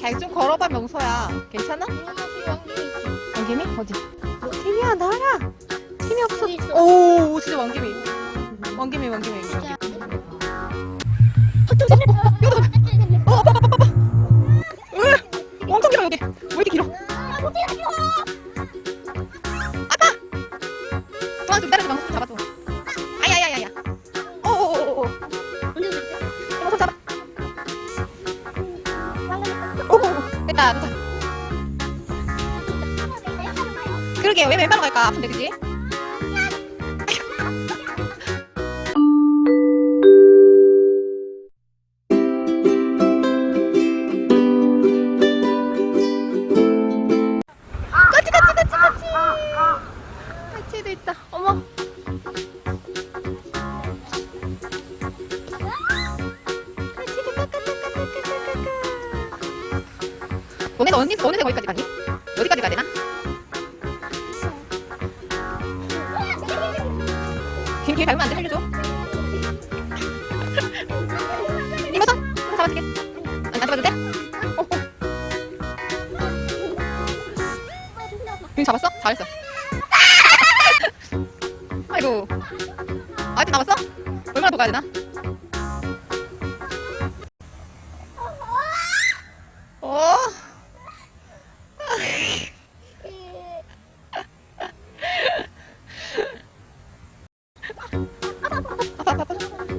잘좀 걸어봐 명서야 괜찮아? 왕개미? 어디? 개미야 나와라 개미 없어 오 진짜 왕개미 왕개미 왕개미 왕개미 좀 명서 좀 잡아줘. 아야야야야. 오오오오 명서 잡아. 오오 됐다 됐다. 그러게 왜 왼발로 갈까? 아픈데 그지? 너네 언니 너네 어디까지 가니? 어디까지 가야 되나? 김김 닮으면 안돼 살려줘 이거 잡아줄게 안 잡아도 돼? 어, 어. 김 잡았어? 잘했어 아이고 아직 남았어? 얼마나 더 가야 되나? 어?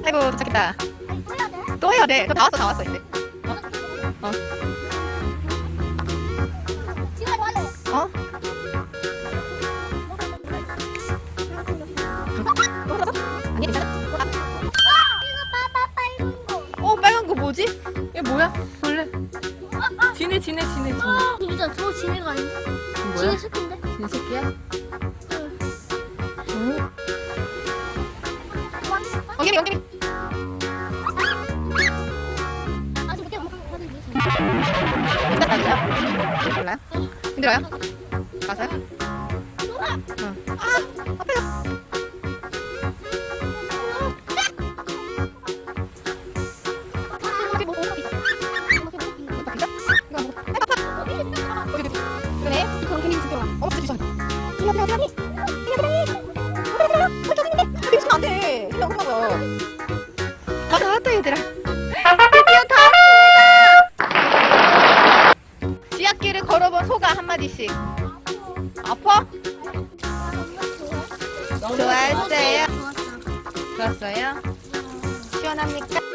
아이고 도착했다 또 해야 돼. 다 왔어, 다 왔어, 이제. 어? 어? 뭐지? 이게 뭐야? 벌레. 지네, 지네, 지네, 지네. 진짜 저 진해가 아닌데? 뭐야? 진해 새끼인데? 지네 새끼야? 응? 엉개미, 엉개미. 아직 몇개 못. 몰라요? 힘들어요? 가서요? 응. 아, 앞에가. 지압길을 걸어본 소감 한마디씩. 아파? 좋았어요. 좋았어. 좋았어요? 시원합니까?